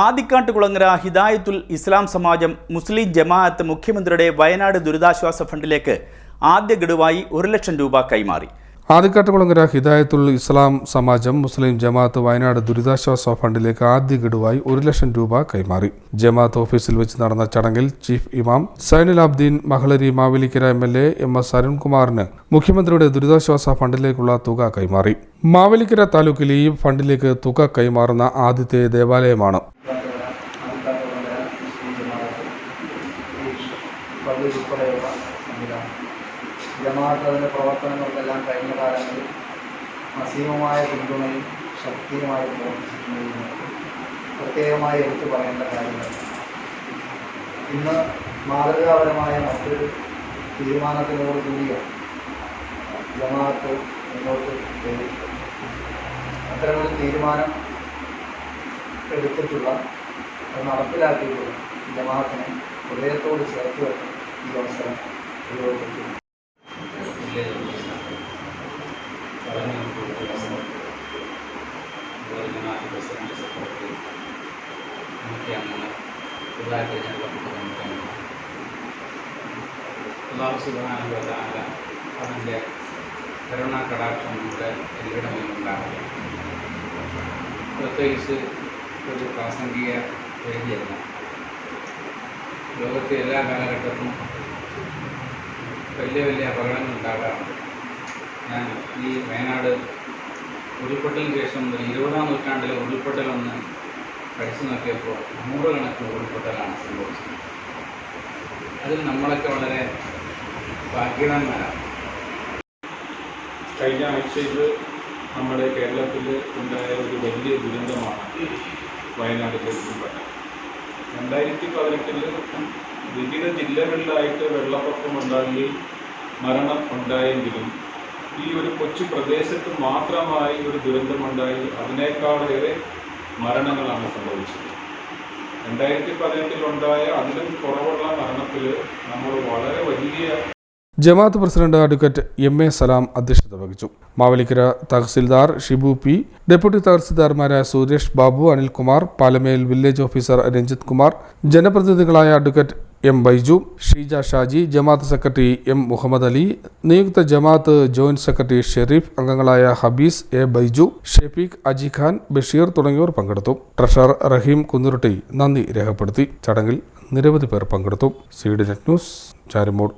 ആദിക്കാട്ടുകുളങ്ങര ഹിദായത്തുൽ ഇസ്ലാം സമാജം മുസ്ലിം ജമാഅത്ത് മുഖ്യമന്ത്രിയുടെ വയനാട് ദുരിതാശ്വാസ ഫണ്ടിലേക്ക് ആദ്യ ഗഡുവായി ഒരു ലക്ഷം രൂപ കൈമാറി. ആദിക്കാട്ടുകുളങ്ങര ഹിദായത്തുൽ ഇസ്ലാം സമാജം മുസ്ലിം ജമാഅത്ത് വയനാട് ദുരിതാശ്വാസ ഫണ്ടിലേക്ക് ആദ്യ ഗഡുവായി ഒരു ലക്ഷം രൂപ കൈമാറി. ജമാഅത്ത് ഓഫീസിൽ വെച്ച് നടന്ന ചടങ്ങിൽ ചീഫ് ഇമാം Zainul Abideen Mahlari Mavelikara M L A M S അരുൺകുമാറിന് മുഖ്യമന്ത്രിയുടെ ദുരിതാശ്വാസ ഫണ്ടിലേക്കുള്ള തുക കൈമാറി. മാവേലിക്കര താലൂക്കിൽ ഈ ഫണ്ടിലേക്ക് തുക കൈമാറുന്ന ആദ്യത്തെ ദേവാലയമാണ്. ഉൾപ്പെടെയുള്ള സംവിധാനം ജമാഅത്ത് അതിന്റെ പ്രവർത്തനങ്ങൾക്കെല്ലാം കഴിഞ്ഞ കാലങ്ങളിൽ അസീമമായ പിന്തുണയും ശക്തിയുമായി പ്രവർത്തിച്ചിട്ടുണ്ടെന്ന് പ്രത്യേകമായി എടുത്തു പറയേണ്ട കാര്യങ്ങൾ ഇന്ന് മാതൃകാപരമായ മറ്റൊരു തീരുമാനത്തിനോട് കൂടിയ ജമാഅത്ത് മുന്നോട്ട് പോയി അത്തരമൊരു തീരുമാനം എടുത്തിട്ടുള്ള അത് നടപ്പിലാക്കിയിട്ടുള്ള ജമാഅത്തിനെ ഹൃദയത്തോട് ചേർത്ത് വെക്കാൻ ഈ അവസരം ഉപയോഗപ്പെടുത്തുന്നു അള്ളാഹു സുബാനുവതാല അവൻ്റെ കരുണാ കടാക്ഷം നമ്മുടെ എല്ലായിടങ്ങളിലുണ്ടാകുക പ്രത്യേകിച്ച് ഒരു പ്രാസംഗിക വേദിയല്ല ലോകത്തെ എല്ലാ കാലഘട്ടത്തിലും വലിയ വലിയ അപകടങ്ങൾ ഉണ്ടാകാറുണ്ട് ഞാൻ ഈ വയനാട് ഉരുൾപൊട്ടലിന് ശേഷം ഒരു ഇരുപതാം നൂറ്റാണ്ടിലെ ഉരുൾപൊട്ടലൊന്ന് പഠിച്ചു നോക്കിയപ്പോൾ നൂറുകണക്കിന് ഉരുൾപൊട്ടലാണ് സംഭവിച്ചത്. അതിൽ നമ്മളൊക്കെ വളരെ ഭാഗ്യവാന്മാരാണ്. കഴിഞ്ഞ ആഴ്ചയിൽ നമ്മുടെ കേരളത്തിൽ ഉണ്ടായ ഒരു വലിയ ദുരന്തമാണ് വയനാട്ടിലെ ഉരുൾപൊട്ടൽ രണ്ടായിരത്തി പതിനെട്ടിൽ വിവിധ ജില്ലകളിലായിട്ട് വെള്ളപ്പൊക്കം ഉണ്ടാകുകയും മരണം ഉണ്ടായെങ്കിലും ഈ ഒരു കൊച്ചു പ്രദേശത്ത് മാത്രമായി ഒരു ദുരന്തമുണ്ടായി. അതിനേക്കാളേറെ മരണങ്ങളാണ് സംഭവിച്ചത്. രണ്ടായിരത്തി പതിനെട്ടിലുണ്ടായ അതിലും കുറവുള്ള മരണത്തിൽ നമ്മൾ വളരെ വലിയ ജമാഅത്ത് president advocate M A Salam അധ്യക്ഷത വഹിച്ചു. മാവലിക്കര തഹസിൽദാർ ഷിബു പി ഡെപ്യൂട്ടി തഹസിൽദാർമാരായ സുരേഷ് ബാബു അനിൽകുമാർ പാലമേൽ വില്ലേജ് ഓഫീസർ രഞ്ജിത് കുമാർ ജനപ്രതിനിധികളായ അഡ്വക്കേറ്റ് എം ബൈജു ഷീജ ഷാജി ജമാഅത്ത് സെക്രട്ടറി എം മുഹമ്മദ് അലി നിയുക്ത ജമാഅത്ത് ജോയിന്റ് സെക്രട്ടറി ഷെരീഫ് അംഗങ്ങളായ ഹബീസ് എ ബൈജു ഷെഫീഖ് അജി ഖാൻ ബഷീർ തുടങ്ങിയവർ പങ്കെടുത്തു. ട്രഷറർ റഹീം കുന്നുരുട്ടി നന്ദി രേഖപ്പെടുത്തി. ചടങ്ങിൽ നിരവധി പേർ പങ്കെടുത്തു. C D net news Charimod.